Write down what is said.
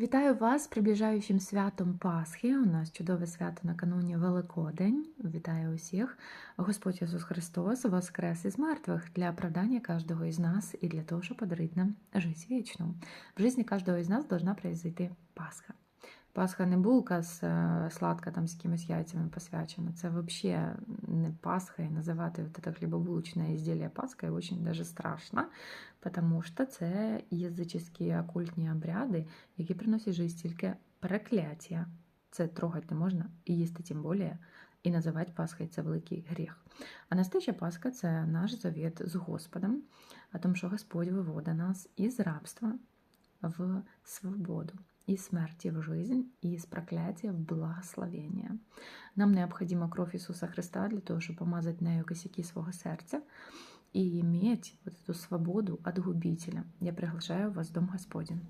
Вітаю вас з приближаючим святом Пасхи. У нас чудове свято накануні Великодень. Вітаю усіх. Господь Ісус Христос воскрес із мертвих для оправдання кожного із нас і для того, щоб подарить нам життя вічну. В жизни кожного із нас должна произойти Пасха. Пасха не булка з е, сладка там з якимись яйцями посвячена. Це взагалі не Пасха, і називати это хлібобулочне ізділля Пасхою очень даже страшно, тому що це язичні окультні обряди, які приносять життя тільки прокляття. Це трогати не можна і їсти тим більше, і називати Пасхою це великий гріх. А настояща Пасха це наш завіт з Господом, о том, що Господь виводить нас із рабства в свободу, из смерти в жизнь, и из проклятия в благословение. Нам необходима кровь Иисуса Христа для того, чтобы помазать нею косяки своего сердца и иметь вот эту свободу от губителя. Я приглашаю вас в Дом Господень.